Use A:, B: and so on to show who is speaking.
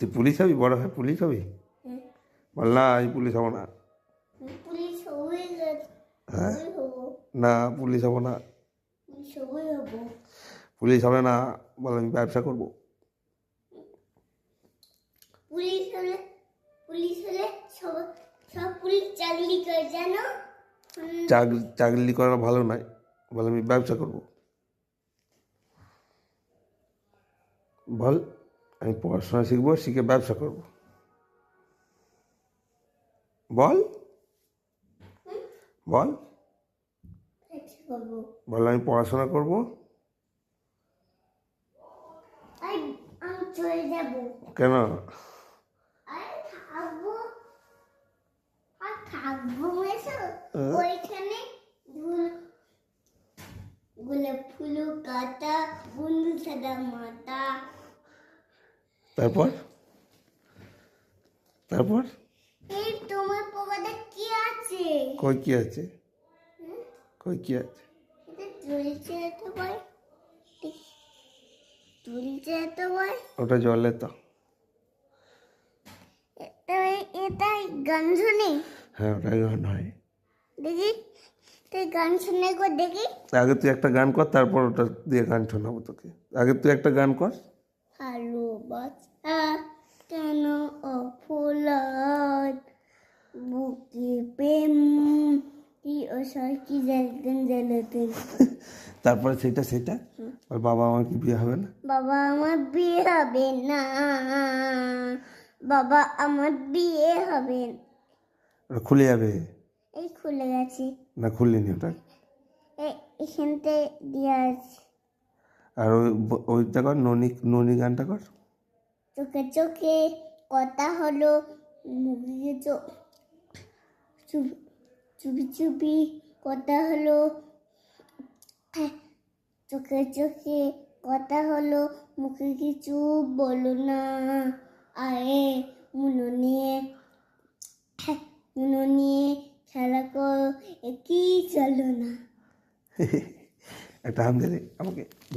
A: তুই পুলিশ হবি? বড় হয়ে পুলিশ হবি। বল না আমি পুলিশ হব না। হ্যাঁ? না পুলিশ হব না।
B: পুলিশ হব।
A: পুলিশ হবে না বল আমি ব্যবসা করব।
B: পুলিশ হলে পুলিশ হলে সব সব পুলিশ চাকরি করে জানো?
A: চাকরি চাকরি করা ভালো নয় বল আমি ব্যবসা করব। বল। আমি পড়াশোনা শিখব শিখে ব্যবসা করব। বল। বল। বল আমি পড়াশোনা করব। কেন।
B: ওইখানে গোলাপ ফুল কাটা বন্ধু সাদা মাতা
A: তারপর? তারপর?
B: এই তোমার পকেটে কি আছে?
A: কই কি আছে? কই কি আছে?
B: চলছে তো ভাই চলছে তো ভাই
A: ওটা জলে তো।
B: এটা গান শুনি
A: হ্যাঁ ওটা গান হয়।
B: দেখি তুই গান শুনে গো দেখি।
A: আগে তুই একটা গান কর তারপর ওটা দিয়ে গান শোনাবো তোকে। আগে তুই একটা গান কর।
B: বাচ্চা কেন অফুলাদ বুকে প্রেম
A: তারপরে সেটা সেটা? আর বাবা আমার কি বিয়ে হবে না?
B: বাবা আমার বিয়ে হবে না। বাবা আমার বিয়ে হবে
A: ওটা খুলে যাবে?
B: এই খুলে গেছে।
A: না খুললিনি ওটা?
B: এখানতে দিয়ে আছে।
A: আর ওই ওইটা কর ননি ননি গানটা কর।
B: চোখে চোখে কথা হলো মুখে চুপ- চুপি চুপি কথা হলো হ্যাঁ, চোখে চোখে কথা হলো মুখে কিছু বলো না। আয়ে মুনো নিয়ে হ্যাঁ, মুনো নিয়ে খেলা করো একই চলো না।
A: একটা হাম আমাকে।